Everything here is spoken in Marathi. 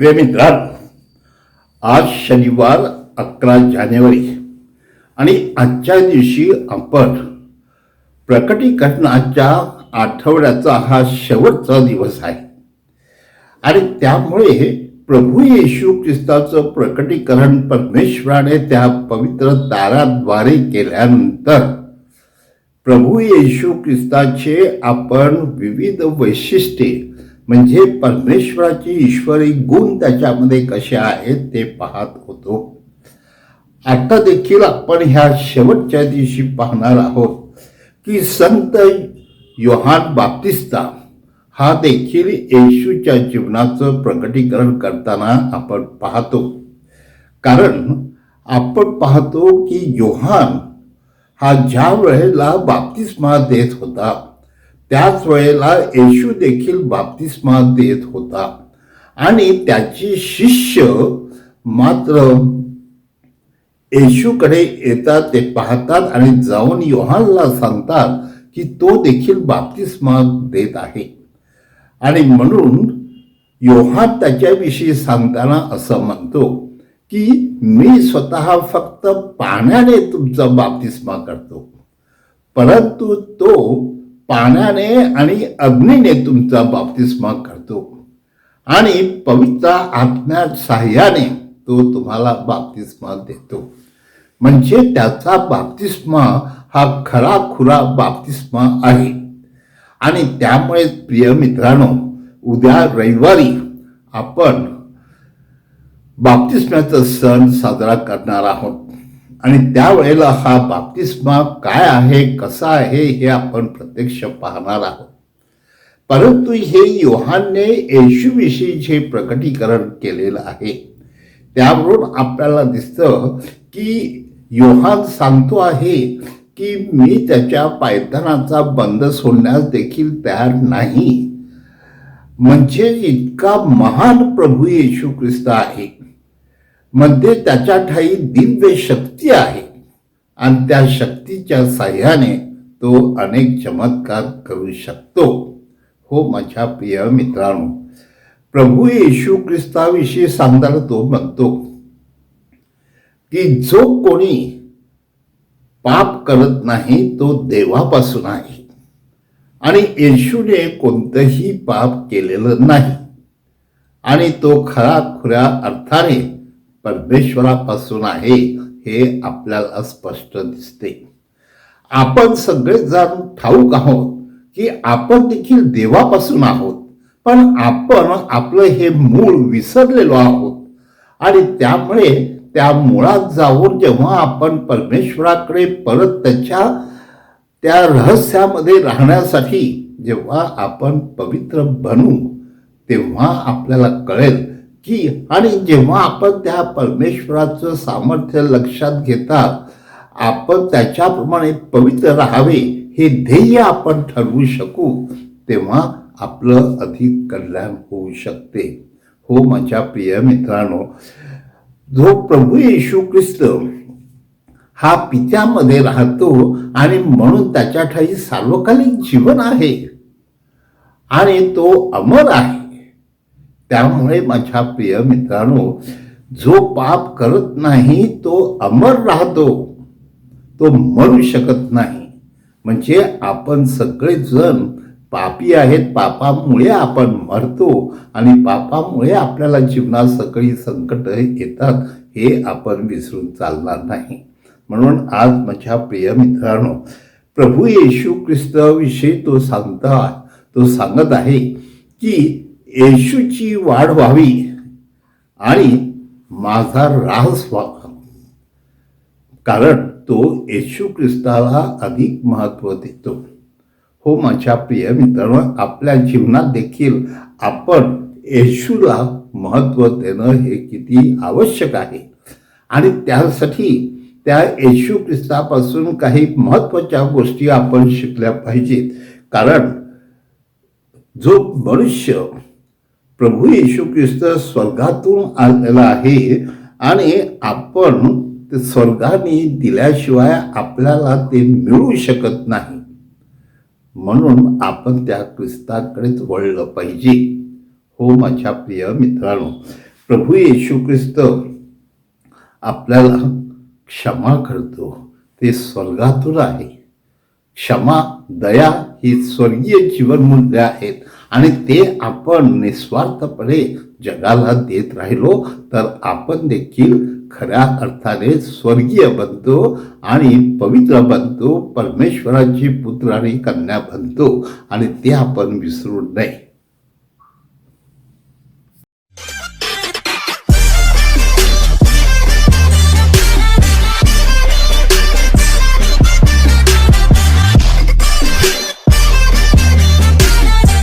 प्रिय आज शनिवार अकरा जानेवारी आणि आजच्या दिवशी आपण प्रकटीकरणाच्या आठवड्याचा हा शेवटचा दिवस आहे. आणि त्यामुळे प्रभू येशू ख्रिस्ताचं प्रकटीकरण परमेश्वराने त्या पवित्र दाराद्वारे केल्यानंतर प्रभू येशू ख्रिस्ताचे आपण विविध वैशिष्ट्ये म्हणजे परमेश्वराची ईश्वरी गुण त्याच्यामध्ये कसे आहेत ते पाहत होतो. आता देखील आपण ह्या शेवटच्या दिवशी पाहणार आहोत की संत योहान बाप्तिस्ता हा देखील येशूच्या जीवनाचं प्रकटीकरण करताना आपण पाहतो. कारण आपण पाहतो की योहान हा ज्या वेळेला बाप्तिस्मा देत होता त्याच वेळेला येशू देखील बाप्तिस्मा देत होता. आणि त्याची शिष्य मात्र येशूकडे येतात ते पाहतात आणि जाऊन योहानला सांगतात की तो देखील बाप्तिस्मा देत आहे. आणि म्हणून योहान त्याच्याविषयी सांगताना असं म्हणतो की मी स्वतः फक्त पाण्याने तुमचा बाप्तिस्मा करतो परंतु तो पाण्याने आणि अग्नीने तुमचा बाप्तिस्मा करतो. आणि पवित्र आत्म्या साह्याने तो तुम्हाला बाप्तिस्मा देतो. म्हणजे त्याचा बाप्तिस्मा हा खरा खुरा बाप्तिस्मा आहे. आणि त्यामुळे प्रिय मित्रांनो उद्या रविवारी आपण बाप्तिस्म्याचा सण साजरा करणार आहोत. आणि त्यावेळेला हा बाप्तिस्मा काय आहे कसा आहे हे आपण प्रत्यक्ष पाहणार आहोत. परंतु हे योहानने येशूविषयीचे प्रकटीकरण केलेलं आहे. त्यावरून आपल्याला दिसतं की योहान सांगतो आहे की मी त्याच्या पायथनाचा बंद सोडण्यास देखील तयार नाही. म्हणजे इतका महान प्रभू येशू ख्रिस्त आहे. मध्ये त्याच्या ठाई दिव्य शक्ती आहे. आणि त्या शक्तीच्या साह्याने तो अनेक चमत्कार करू शकतो. हो माझ्या प्रिय मित्रांनो प्रभू येशू ख्रिस्ताविषयी सांगताना तो म्हणतो की जो कोणी पाप करत नाही तो देवापासून आहे. आणि येशूने कोणतंही पाप केलेलं नाही. आणि तो खरा खुऱ्या अर्थाने परमेश्वरापासून आहे हे आपल्याला स्पष्ट दिसते. आपण सगळेजण ठाऊक आहोत की आपण देखील देवापासून आहोत पण आपण आपलं हे मूळ विसरलेलो आहोत. आणि त्यामुळे त्या मुळात जाऊन जेव्हा आपण परमेश्वराकडे परत त्याच्या त्या रहस्यामध्ये राहण्यासाठी जेव्हा आपण पवित्र बनू तेव्हा आपल्याला कळेल की आणि जेव्हा आपण त्या परमेश्वराचं सामर्थ्य लक्षात घेतात आपण त्याच्याप्रमाणे पवित्र राहावे हे ध्येय आपण ठरवू शकू तेव्हा आपलं अधिक कल्याण होऊ शकते. हो माझ्या प्रिय मित्रांनो जो प्रभू येशू ख्रिस्त हा पित्यामध्ये राहतो आणि म्हणून त्याच्या ठाई सार्वकालिक जीवन आहे आणि तो अमर आहे त्यामुळे माझ्या प्रिय मित्रांनो जो पाप करत नाही तो अमर राहतो. तो मरू शकत नाही. म्हणजे आपण सगळेजण पापी आहेत पापामुळे आपण मरतो आणि पापामुळे आपल्याला जीवनात सगळी संकट येतात हे आपण विसरून चालणार नाही. म्हणून आज माझ्या प्रिय मित्रांनो प्रभू येशू ख्रिस्ताविषयी तो सांगता तो सांगत आहे की येशूची वाढ व्हावी आणि माझा राहस व्हावा कारण तो येशू ख्रिस्ताला अधिक महत्त्व देतो. हो माझ्या प्रिय मित्रांनो आपल्या जीवनात देखील आपण येशूला महत्त्व देणं हे किती आवश्यक आहे. आणि त्यासाठी त्या येशू ख्रिस्तापासून काही महत्त्वाच्या गोष्टी आपण शिकल्या पाहिजेत. कारण जो मनुष्य प्रभू येशू ख्रिस्त स्वर्गातून आलेला आहे आणि आपण ते स्वर्गाने दिल्याशिवाय आपल्याला ते मिळू शकत नाही. म्हणून आपण त्या ख्रिस्ताकडेच वळलं पाहिजे. हो माझ्या प्रिय मित्रांनो प्रभू येशू ख्रिस्त आपल्याला क्षमा करतो. ते स्वर्गातून आहे. क्षमा दया ही स्वर्गीय जीवनमूल्य आहेत. आणि ते आपण निस्वार्थपणे जगाला देत राहिलो तर आपण देखील खऱ्या अर्थाने स्वर्गीय बनतो आणि पवित्र बनतो परमेश्वराची पुत्र आणि कन्या बनतो आणि ते आपण विसरू नये.